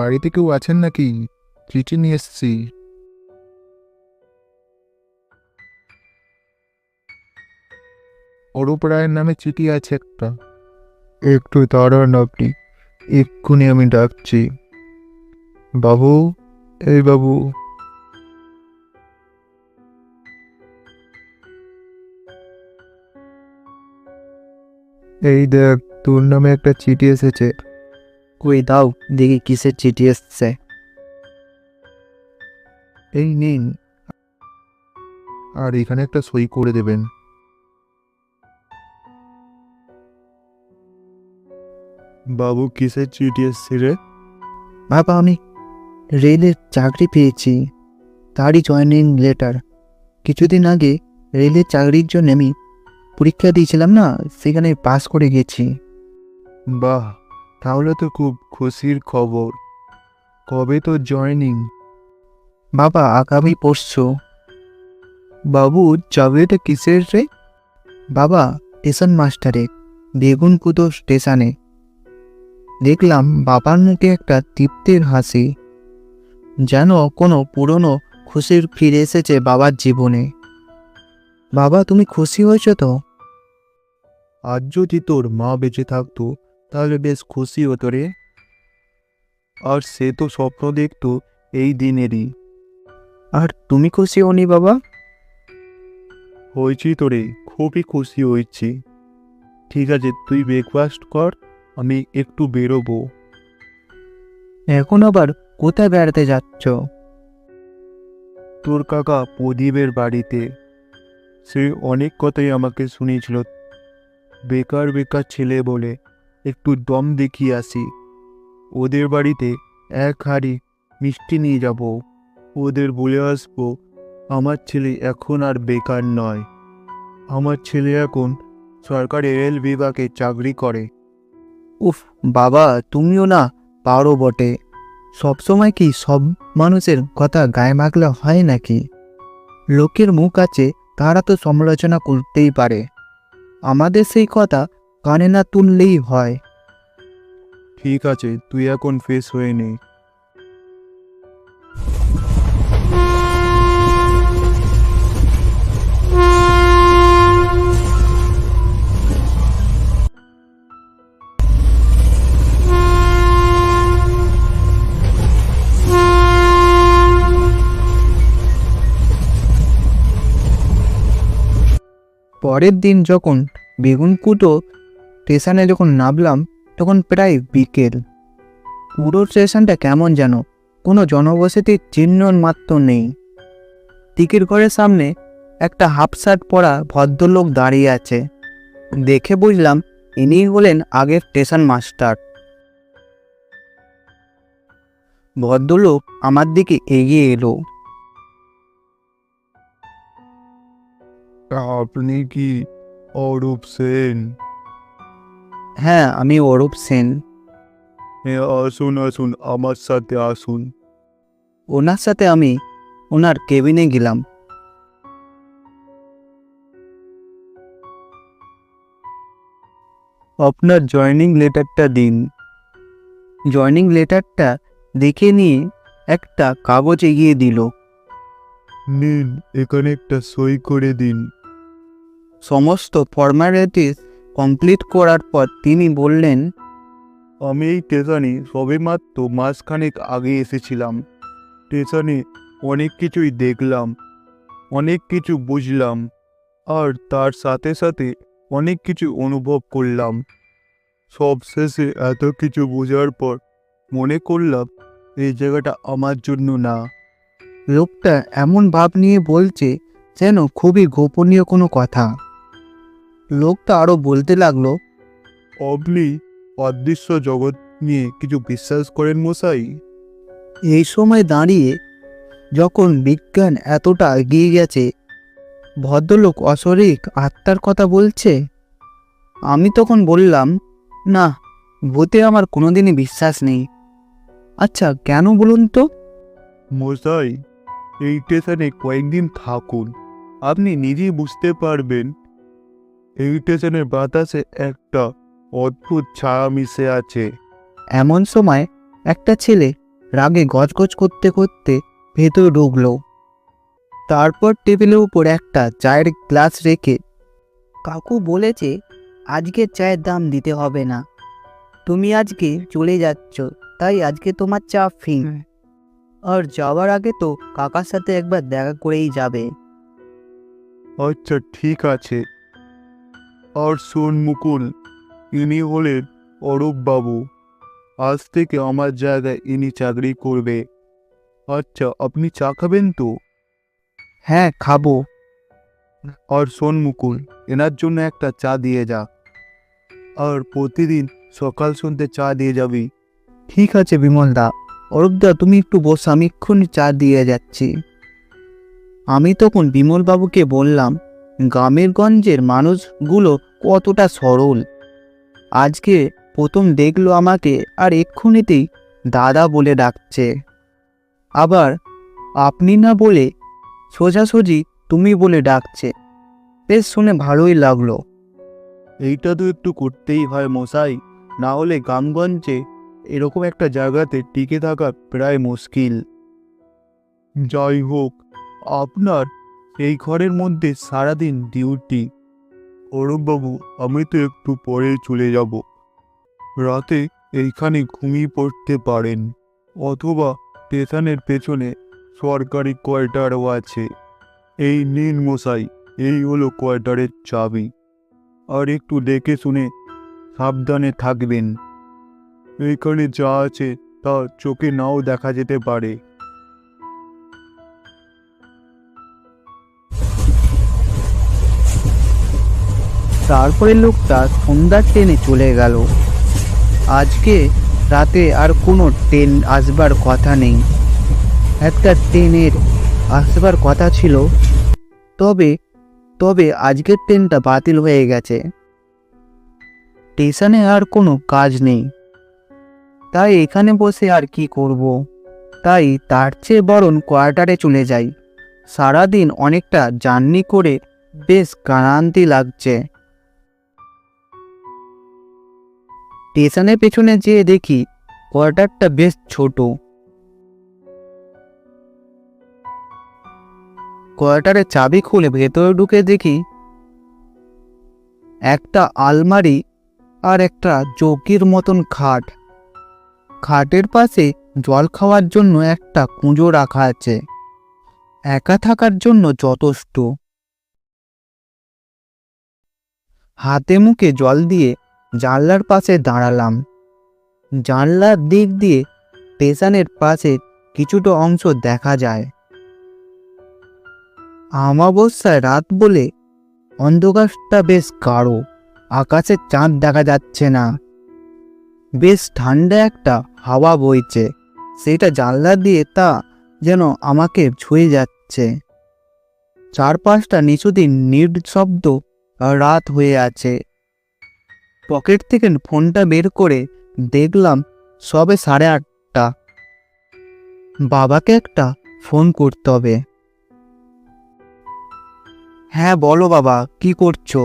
বাড়িতে কেউ আছেন নাকি? চিঠি নিয়ে এসছি। অরূপ রায়ের নামে চিঠি আছে একটা। একটু দাঁড়ান আপনি, এক্ষুনি আমি ডাকছি। বাবু, এই বাবু। এই দেখ, তোর নামে একটা চিঠি এসেছে। কই দাও দেখি কিসের চিঠি এসছে। এই নিন। আর এখানে একটা সই করে দেবেন। বাবু কিসের চিঠি এসছে রে? বাবা আমি রেলের চাকরি পেয়েছি। তারই জয়েনিং লেটার। কিছুদিন আগে রেলের চাকরির জন্য আমি পরীক্ষা দিয়েছিলাম না সেখানে পাস করে গেছি। বাহ তাহলে তো খুব খুশির খবর। কবে তো জয়েনিং বাবা, আগামী পরশু। বাবু চাকরিটা কিসের রে? বাবা স্টেশন মাস্টারে বেগুনকুতো স্টেশনে। দেখলাম বাবার মুখে একটা তৃপ্তির হাসি। যেন কোনো পুরনো খুশির ফিরে এসেছে বাবার জীবনে। বাবা, তুমি খুশি হয়েছো তো? আজ যদি তোর মা বেঁচে থাকতো তাহলে বেশ খুশি হতো রে। আর সে তো স্বপ্ন দেখতো এই দিনেরই। আর তুমি খুশি হনি বাবা? হয়েছি তো রে, খুবই খুশি হয়েছি। ঠিক আছে, তুই ব্রেকফাস্ট কর, আমি একটু বেরোবো। এখন আবার কোথায় বেড়াতে যাচ্ছ? তোর কাকা প্রদীপের বাড়িতে। সে অনেক কথাই আমাকে শুনিয়েছিল। বেকার বেকার ছেলে বলে। একটু দম দেখিয়ে আসি। ওদের বাড়িতে এক হাঁড়ি মিষ্টি নিয়ে যাব। ওদের বলে আসব, আমার ছেলে এখন আর বেকার নয়। আমার ছেলে এখন সরকারি রেল বিভাগে চাকরি করে। উফ, বাবা, তুমিও না পারো বটে। সবসময় কি সব মানুষের কথা গায়ে মাখলে হয় নাকি? লোকের মুখ আছে, তারা তো সমালোচনা করতেই পারে। আমাদের সেই কথা কানে না তুললেই হয়। ঠিক আছে তুই এখন ফ্রেশ হয়ে নে। পরের দিন যখন বেগুনকুটো স্টেশনে যখন নামলাম, তখন প্রায় বিকেল। পুরো স্টেশনটা কেমন যেন, কোনো জনবসতির চিহ্ন মাত্র নেই। টিকিট ঘরের সামনে একটা হাফ শার্ট পরা ভদ্রলোক দাঁড়িয়ে আছে। দেখে বুঝলাম ইনি হলেন আগের স্টেশন মাস্টার। ভদ্রলোক আমার দিকে এগিয়ে এলো। আপনি কি অরূপ সেন? হ্যাঁ আমি অরূপ সেন। হ্যাঁ আসুন আসুন আমার সাথে আসুন। ওনার সাথে আমি ওনার কেবিনে গেলাম। আপনার জয়নিং লেটারটা দিন। জয়নিং লেটারটা দেখে নিয়ে একটা কাগজ এগিয়ে দিল। নিন এখানে একটা সই করে দিন। সমস্ত ফর্মালিটিস কমপ্লিট করার পর তিনি বললেন, আমি এই স্টেশনে সবেমাত্র মাসখানেক আগে এসেছিলাম। স্টেশনে অনেক কিছুই দেখলাম, অনেক কিছু বুঝলাম, আর তার সাথে সাথে অনেক কিছু অনুভব করলাম। সব শেষে এত কিছু বোঝার পর মনে করলাম, এই জায়গাটা আমার জন্য না। লোকটা এমন ভাব নিয়ে বলছে যেন খুবই গোপনীয় কোনো কথা। লোকটা আরও বলতে লাগল আপনি অদৃশ্য জগৎ নিয়ে কিছু বিশ্বাস করেন মশাই? এই সময় দাঁড়িয়ে যখন বিজ্ঞান এতটা এগিয়ে গেছে ভদ্রলোক অশরিক আত্মার কথা বলছে আমি তখন বললাম না ভূতে আমার কোনোদিনই বিশ্বাস নেই। আচ্ছা কেন বলুন তো? মশাই এই স্টেশনে কয়েকদিন থাকুন আপনি নিজেই বুঝতে পারবেন এই স্টেশনের বাতাসে একটা অদ্ভুত ছায়া মিশে আছে। এমন সময় একটা ছেলে রাগে গজগজ করতে করতে ভেতরে ঢুকলো। তারপর টেবিলের উপর একটা চায়ের গ্লাস রেখে কাকু বলেছে আজকে চায়ের দাম দিতে হবে না। তুমি আজকে চলে যাচ্ছ তাই আজকে তোমার চা ফ্রি। আর যাওয়ার আগে তো কাকার সাথে একবার দেখা করেই যাবে। আচ্ছা ঠিক আছে। আর শোন মুকুল ইনি হলেন অরূপ বাবু। আজ থেকে আমার জায়গায় ইনি চাকরি করবে। আচ্ছা আপনি চা খাবেন তো? হ্যাঁ খাব। আর শোন মুকুল এনার জন্য একটা চা দিয়ে যা। আর প্রতিদিন সকাল সন্ধ্যে চা দিয়ে যাবি। ঠিক আছে বিমলদা। অরূপদা তুমি একটু বস আমি এক্ষুনি চা দিয়ে যাচ্ছি। আমি তখন বিমলবাবুকে বললাম গ্রামের গঞ্জের মানুষগুলো কতটা সরল। আজকে প্রথম দেখল আমাকে আর এক্ষুনিতেই দাদা বলে ডাকছে। আবার আপনি না বলে সোজাসুজি তুমি বলে ডাকছে। বেশ শুনে ভালোই লাগল। এইটা তো একটু করতেই হয় মশাই, না হলে গ্রামগঞ্জে এরকম একটা জায়গাতে টিকে থাকা প্রায় মুশকিল। যাই হোক, আপনার এই ঘরের মধ্যে সারাদিন ডিউটি। অরূপবাবু, আমি তো একটু পরে চলে যাব। রাতে এইখানে ঘুমিয়ে পড়তে পারেন, অথবা স্টেশনের পেছনে সরকারি কোয়ার্টারও আছে। এই নীল মশাই, এই হলো কোয়ার্টারের চাবি। আর একটু দেখে শুনে সাবধানে থাকবেন। এইখানে যা আছে তা চোখে নাও দেখা যেতে পারে। তারপরে লোকটা সন্ধ্যার ট্রেনে চলে গেল। আজকে রাতে আর কোনো ট্রেন আসবার কথা নেই। একটা ট্রেনের আসবার কথা ছিল। তবে তবে আজকের ট্রেনটা বাতিল হয়ে গেছে। স্টেশনে আর কোনো কাজ নেই। তাই এখানে বসে আর কি করব। তাই তার চেয়ে বরং কোয়ার্টারে চলে যাই। সারাদিন অনেকটা জার্নি করে বেশ ক্লান্তি লাগছে। স্টেশনের পেছনে যেয়ে দেখি কোয়ার্টারটা বেশ ছোট। কোয়ার্টারের চাবি খুলে ভেতরে ঢুকে দেখি একটা আলমারি আর একটা চৌকির মতন খাট। খাটের পাশে জল খাওয়ার জন্য একটা কুঁজো রাখা আছে। একা থাকার জন্য যথেষ্ট। হাতে মুখে জল দিয়ে জানলার পাশে দাঁড়ালাম। জানলার দিক দিয়ে স্টেশনের পাশে কিছুটা অংশ দেখা যায়। আমাবস্যায় রাত বলে অন্ধকারটা বেশ গাঢ়, আকাশে চাঁদ দেখা যাচ্ছে না। বেশ ঠান্ডা একটা হাওয়া বইছে, সেটা জানলা দিয়ে তা যেন আমাকে ছুঁয়ে যাচ্ছে। চারপাশটা নিচুদিন নিঃশব্দ রাত হয়ে আছে। পকেট থেকে ফোনটা বের করে দেখলাম সবে সাড়ে আটটা। বাবাকে একটা ফোন করতে হবে। হ্যাঁ বলো বাবা কি করছ?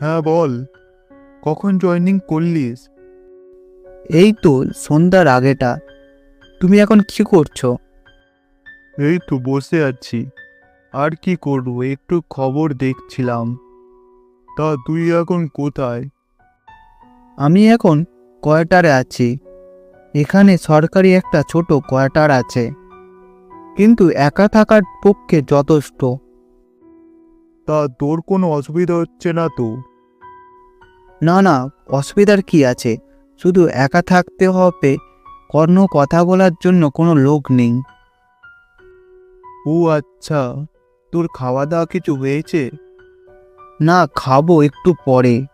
হ্যাঁ বল। কখন জয়েনিং করলিস? এই তো সন্ধ্যার আগেটা। তুমি এখন কি করছ? এই তো বসে আছি। আর কি করব? একটু খবর দেখছিলাম। তা তুই এখন কোথায়? আমি এখন কোয়ার্টারে আছি। এখানে সরকারি একটা ছোট কোয়ার্টার আছে। কিন্তু একা থাকার পক্ষে যথেষ্ট। তা তোর কোনো অসুবিধা হচ্ছে না তো? না না অসুবিধার কি আছে? শুধু একা থাকতে হবে কর্ণ কথা বলার জন্য কোনো লোক নেই। ও আচ্ছা তোর খাওয়া দাওয়া কিছু হয়েছে? না, খাব একটু পরে।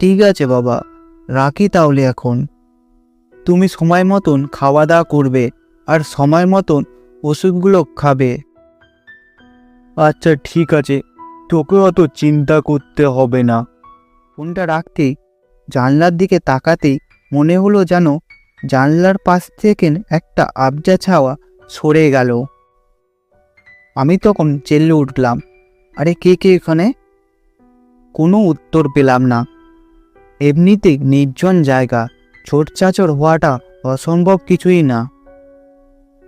ঠিক আছে বাবা, রাখি তাহলে এখন। তুমি সময় মতন খাওয়া দাওয়া করবে আর সময় মতন ওষুধগুলো খাবে। আচ্ছা ঠিক আছে তোকে অত চিন্তা করতে হবে না। ফোনটা রাখতেই জানলার দিকে তাকাতেই মনে হলো যেন জানলার পাশ থেকে একটা আবজা ছাওয়া সরে গেল। আমি তখন চেল্লে উঠলাম। আরে কে কে এখানে? কোনো উত্তর পেলাম না। এমনিতে নির্জন জায়গা, ছোট চাচর হওয়াটা অসম্ভব কিছুই না।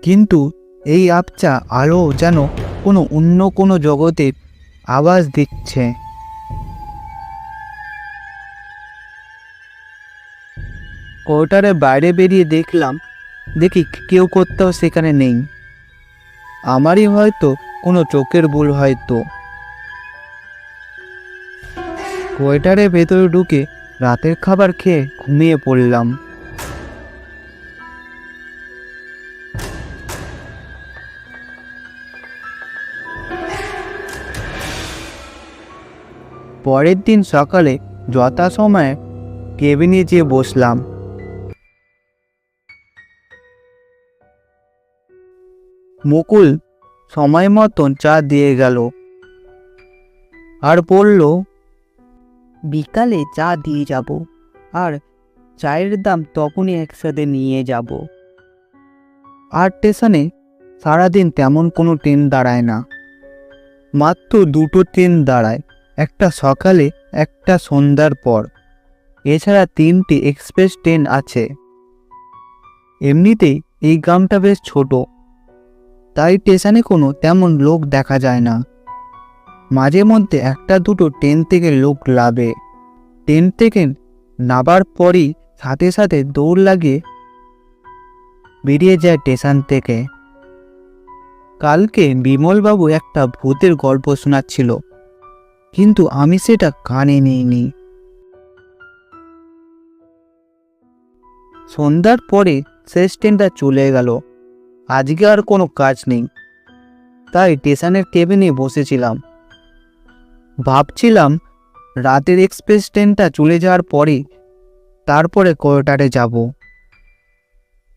কিন্তু এই আপচা আলো যেন কোনো অন্য কোনো জগতে আওয়াজ দিচ্ছে। কোয়ার্টারে বাইরে বেরিয়ে দেখলাম, দেখি কেউ করতেও সেখানে নেই। আমারই হয়তো কোনো চোখের ভুল হয়তো। কোয়ার্টারের ভেতরে ঢুকে রাতের খাবার খেয়ে ঘুমিয়ে পড়লাম। পরের দিন সকালে যথাসময়ে কেবিনে যেয়ে বসলাম। মুকুল সময় মতন চা দিয়ে গেল। আর বলল বিকালে চা দিয়ে যাব আর চায়ের দাম তখনই একসাথে নিয়ে যাব। আর স্টেশনে সারাদিন তেমন কোনো ট্রেন দাঁড়ায় না। মাত্র দুটো ট্রেন দাঁড়ায়, একটা সকালে, একটা সন্ধ্যার পর। এছাড়া তিনটি এক্সপ্রেস ট্রেন আছে। এমনিতেই এই গ্রামটা বেশ ছোট, তাই স্টেশনে কোনো তেমন লোক দেখা যায় না। মাঝে মধ্যে একটা দুটো ট্রেন থেকে লোক লাভে ট্রেন থেকে নাবার পরই সাথে সাথে দৌড় লাগিয়ে বেরিয়ে যায় স্টেশন থেকে। কালকে বিমলবাবু একটা ভূতের গল্প শোনাচ্ছিল, কিন্তু আমি সেটা কানে নিইনি। সন্ধ্যার পরে শেষ ট্রেনটা চলে গেল। আজকে আর কোনো কাজ নেই। তাই স্টেশনের কেবিনে বসেছিলাম। ভাবছিলাম রাতের এক্সপ্রেস ট্রেনটা চলে যাওয়ার পরে তারপরে কোয়ার্টারে যাব।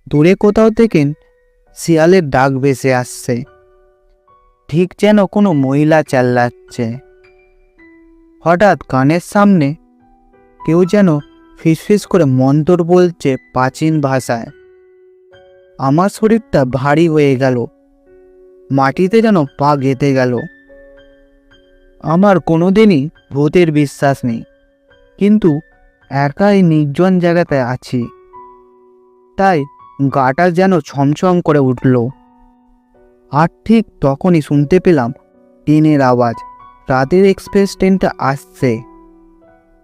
দূরে কোথাও থেকে শিয়ালের ডাক ভেসে আসছে। ঠিক যেন কোনো মহিলা চাল্লাচ্ছে হঠাৎ কানের সামনে কেউ যেন ফিসফিস করে মন্তর বলছে প্রাচীন ভাষায়। আমার শরীরটা ভারী হয়ে গেল। মাটিতে যেন পা গেঁথে গেল। আমার কোনোদিনই ভূতের বিশ্বাস নেই। কিন্তু একাই নির্জন জায়গাতে আছি। তাই গাটা যেন ছমছম করে উঠল। আর ঠিক তখনই শুনতে পেলাম ট্রেনের আওয়াজ। রাতের এক্সপ্রেস ট্রেনটা আসছে।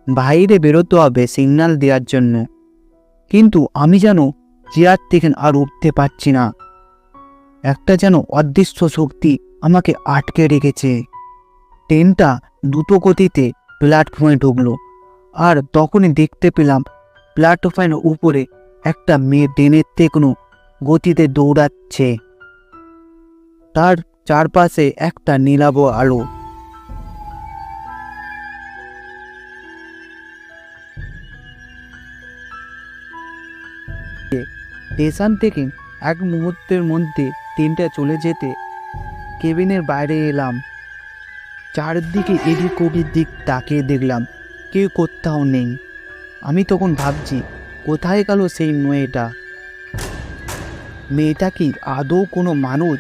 বাইরে বেরোতে হবে সিগন্যাল দেওয়ার জন্য। কিন্তু আমি যেন চেয়ার থেকে আর উঠতে পারছি না। একটা যেন অদৃশ্য শক্তি আমাকে আটকে রেখেছে। ট্রেনটা দ্রুত গতিতে প্ল্যাটফর্মে ঢুকলো। আর তখনই দেখতে পেলাম প্ল্যাটফর্মের উপরে একটা মেয়ে ট্রেনের থেকে গতিতে দৌড়াচ্ছে। তার চারপাশে একটা নীলাভ আলো। স্টেশন থেকে এক মুহূর্তের মধ্যে ট্রেনটা চলে যেতে কেবিনের বাইরে এলাম। চারদিকে এদিক ওদিক দিক তাকিয়ে দেখলাম, কেউ কোথাও নেই। আমি তখন ভাবছি, কোথায় গেল সেই মেয়েটা? মেয়েটা কি আদৌ কোনো মানুষ?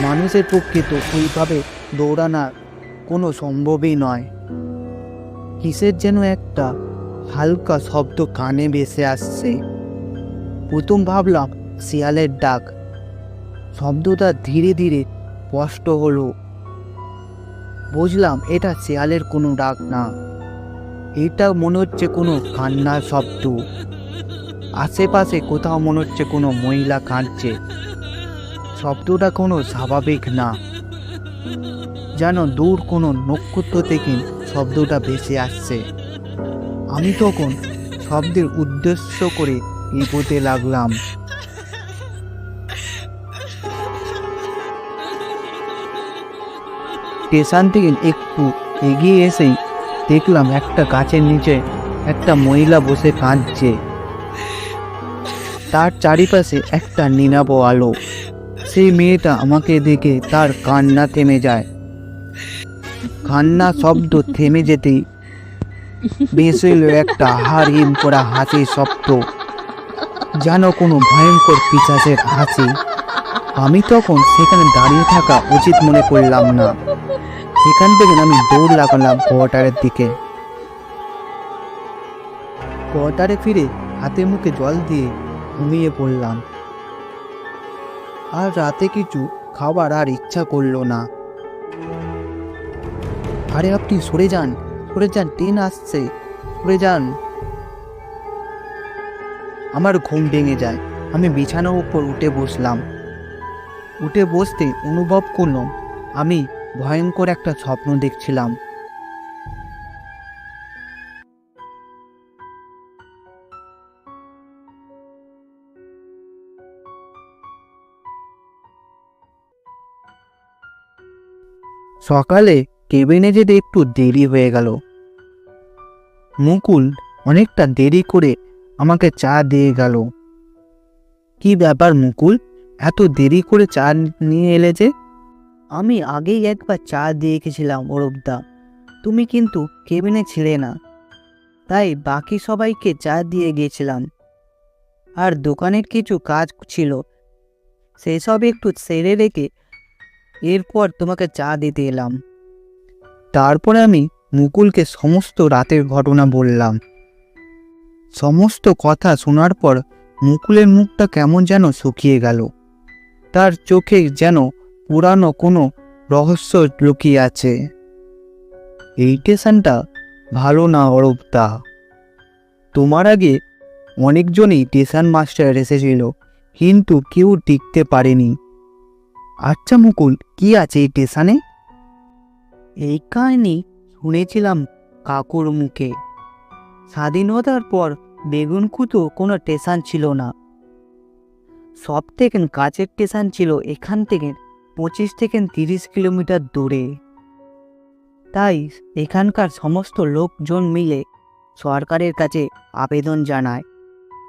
মানুষের পক্ষে তো ওইভাবে দৌড়ানো কোনো সম্ভবই নয়। কিসের যেন একটা হালকা শব্দ কানে ভেসে আসছে। প্রথম ভাবলাম, শিয়ালের ডাক। শব্দটা ধীরে ধীরে স্পষ্ট হলো। বুঝলাম এটা শেয়ালের কোনো ডাক না। এটা মনে হচ্ছে কোনো কান্নার শব্দ। আশেপাশে কোথাও মনে হচ্ছে কোনো মহিলা কাঁদছে। শব্দটা কোনো স্বাভাবিক না। যেন দূর কোনো নক্ষত্র থেকে শব্দটা ভেসে আসছে। আমি তখন শব্দের উদ্দেশ্য করে এগোতে লাগলাম। স্টেশন থেকে একটু এগিয়ে এসেই দেখলাম একটা গাছের নিচে একটা মহিলা বসে কাঁদছে। তার চারিপাশে একটা নীলাভ আলো। সেই মেয়েটা আমাকে দেখে তার কান্না থেমে যায়। কান্না শব্দ থেমে যেতেই বেশ এলো একটা হার হিম করা হাসির শব্দ, যেন কোনো ভয়ঙ্কর পিচাসের হাসি। আমি তখন সেখানে দাঁড়িয়ে থাকা উচিত মনে করলাম না। সেখান থেকে আমি দৌড় লাগালাম কোয়ার্টারের দিকে। কোয়ার্টারে ফিরে হাতে মুখে জল দিয়ে ঘুমিয়ে পড়লাম। আর রাতে কিছু খাবার আর ইচ্ছা করল না। আরে আপনি সরে যান সরে যান, ট্রেন আসছে, সরে যান। আমার ঘুম ভেঙে যায়, আমি বিছানার উপর উঠে বসলাম। উঠে বসতে অনুভব করলাম, আমি ভয়ঙ্কর একটা স্বপ্ন দেখছিলাম। সকালে কেবিনে যেতে একটু দেরি হয়ে গেল। মুকুল অনেকটা দেরি করে আমাকে চা দিয়ে গেল। কি ব্যাপার মুকুল? এত দেরি করে চা নিয়ে এলে যে? আমি আগেই একবার চা দিয়ে গেছিলাম অরূপদা তুমি কিন্তু কেবিনে ছিলে না। তাই বাকি সবাইকে চা দিয়ে গিয়েছিলাম। আর দোকানের কিছু কাজ ছিল। সেসব একটু সেরে রেখে এরপর তোমাকে চা দিতে এলাম। তারপরে আমি মুকুলকে সমস্ত রাতের ঘটনা বললাম। সমস্ত কথা শোনার পর মুকুলের মুখটা কেমন যেন শুকিয়ে গেল। তার চোখে যেন পুরানো কোনো রহস্য লুকিয়ে আছে। এই স্টেশনটা ভালো না অরূপদা। তোমার আগে অনেকজনই স্টেশন মাস্টার এসেছিল, কিন্তু কেউ টিকতে পারেনি। আচ্ছা মুকুল, কি আছে এই স্টেশনে? এই কাহিনি শুনেছিলাম কাকুর মুখে। স্বাধীনতার পর বেগুনকুতো কোনো স্টেশন ছিল না। সব থেকে কাছের স্টেশন ছিল এখান থেকে পঁচিশ থেকে তিরিশ কিলোমিটার দূরে। তাই এখানকার সমস্ত লোকজন মিলে সরকারের কাছে আবেদন জানায়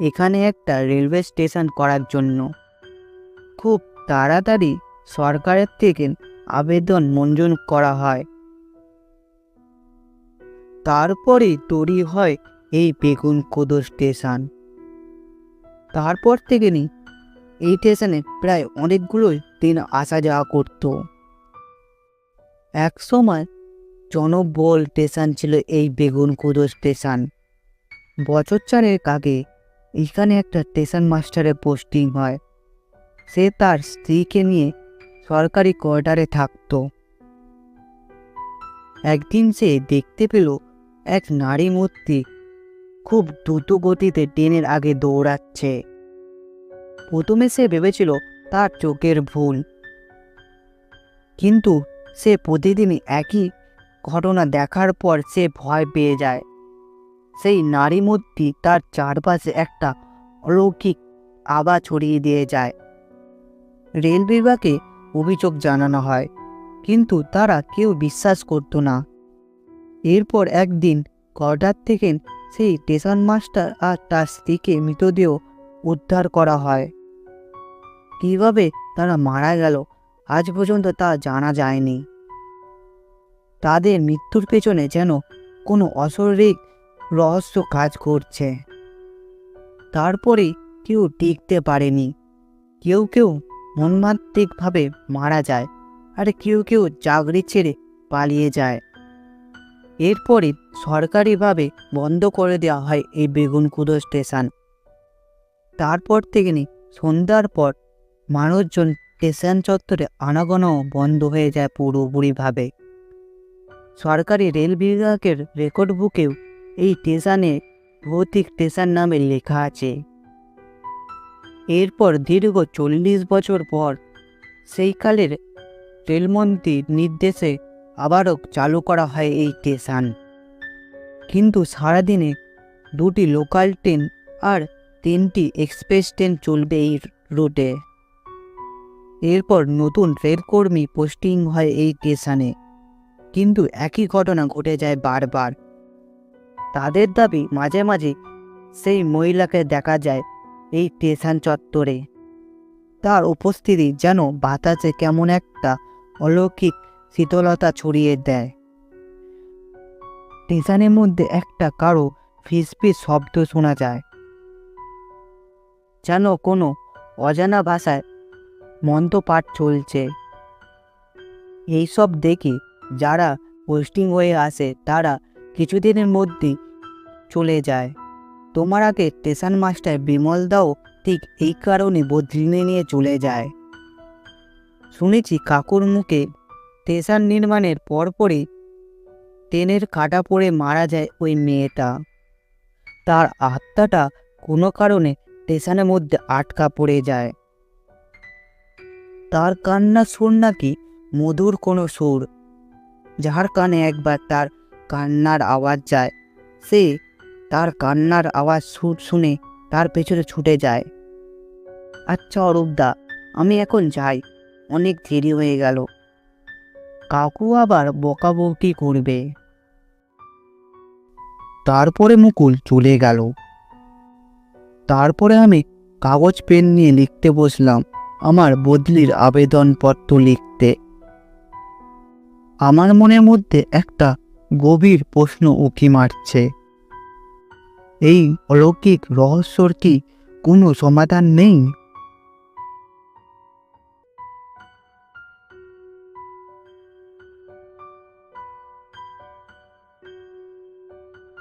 এখানে একটা রেলওয়ে স্টেশন করার জন্য। খুব তাড়াতাড়ি সরকারের থেকে আবেদন মঞ্জুর করা হয়। তারপরে তৈরি হয় এই বেগুন কোদো স্টেশন। তারপর থেকে নি, এই স্টেশনে প্রায় অনেকগুলোই দিন আসা যাওয়া করত। এক সময় জনবল স্টেশন ছিল এই বেগুন কোদো স্টেশন। বছর চারেক আগে এখানে একটা স্টেশন মাস্টারের পোস্টিং হয়। সে তার স্ত্রীকে নিয়ে সরকারি কোয়ার্টারে থাকতো। একদিন সে দেখতে পেল এক নারী মূর্তি খুব দ্রুত গতিতে ট্রেনের আগে দৌড়াচ্ছে। প্রথমে সে ভেবেছিল তার চোখের ভুল। কিন্তু সে প্রতিদিন একই ঘটনা দেখার পর সে ভয় পেয়ে যায়। সেই নারী মূর্তি তার চারপাশে একটা অলৌকিক আবা ছড়িয়ে দিয়ে যায়। রেল বিভাগে অভিযোগ জানানো হয়, কিন্তু তারা কেউ বিশ্বাস করত না। এরপর একদিন কোয়ার্টার থেকে সেই স্টেশন মাস্টার আর তার স্ত্রীকে মৃতদেহ উদ্ধার করা হয়। কীভাবে তারা মারা গেল, আজ পর্যন্ত তা জানা যায়নি। তাদের মৃত্যুর পেছনে যেন কোনো অশরীরিক রহস্য কাজ করছে। তারপরে কেউ টিকতে পারেনি। কেউ কেউ মনমাত্রিকভাবে মারা যায় আর কেউ কেউ চাকরি ছেড়ে পালিয়ে যায়। এরপরে সরকারিভাবে বন্ধ করে দেওয়া হয় এই বেগুনকুদো স্টেশন। তারপর থেকে সন্ধ্যার পর মানুষজন স্টেশন চত্বরে আনাগোনাও বন্ধ হয়ে যায় পুরোপুরিভাবে। সরকারি রেল বিভাগের রেকর্ড বুকেও এই স্টেশনে ভৌতিক স্টেশন নামে লেখা আছে। এরপর দীর্ঘ চল্লিশ বছর পর সেই কালের রেলমন্ত্রীর নির্দেশে আবারও চালু করা হয় এই স্টেশন। কিন্তু সারাদিনে দুটি লোকাল ট্রেন আর তিনটি এক্সপ্রেস ট্রেন চলবে এই রুটে। এরপর নতুন রেলকর্মী পোস্টিং হয় এই স্টেশনে। কিন্তু একই ঘটনা ঘটে যায় বারবার। তাদের দাবি মাঝে মাঝে সেই মহিলাকে দেখা যায় এই স্টেশন চত্বরে। তার উপস্থিতি যেন বাতাসে কেমন একটা অলৌকিক শীতলতা ছড়িয়ে দেয়। স্টেশনের মধ্যে একটা কারও ফিসফিস শব্দ শোনা যায়। যেন কোনো অজানা ভাষায় মন্ত্রপাঠ চলছে। এইসব দেখে যারা পোস্টিং হয়ে আসে, তারা কিছুদিনের মধ্যেই চলে যায়। তোমার আগে স্টেশন মাস্টার বিমল দাও ঠিক এই কারণে বদলি নিয়ে চলে যায়। শুনেছি কাকুর মুখে স্টেশন নির্মাণের পরপরই ট্রেনের কাটা পড়ে মারা যায় ওই মেয়েটা। তার আত্মাটা কোনো কারণে স্টেশনের মধ্যে আটকা পড়ে যায়। তার কান্নার সুর নাকি মধুর কোনো সুর। যার কানে একবার তার কান্নার আওয়াজ যায়, সে তার কান্নার আওয়াজ সুর শুনে তার পেছনে ছুটে যায়। আচ্ছা অরূপদা, আমি এখন যাই, অনেক দেরি হয়ে গেল। কাকু আবার বকাবকি করবে। তারপরে মুকুল চলে গেল। তারপরে আমি কাগজ পেন নিয়ে লিখতে বসলাম। আমার বদলির আবেদনপত্র লিখতে। আমার মনের মধ্যে একটা গভীর প্রশ্ন উঁকি মারছে। এই অলৌকিক রহস্যর কি কোনো সমাধান নেই?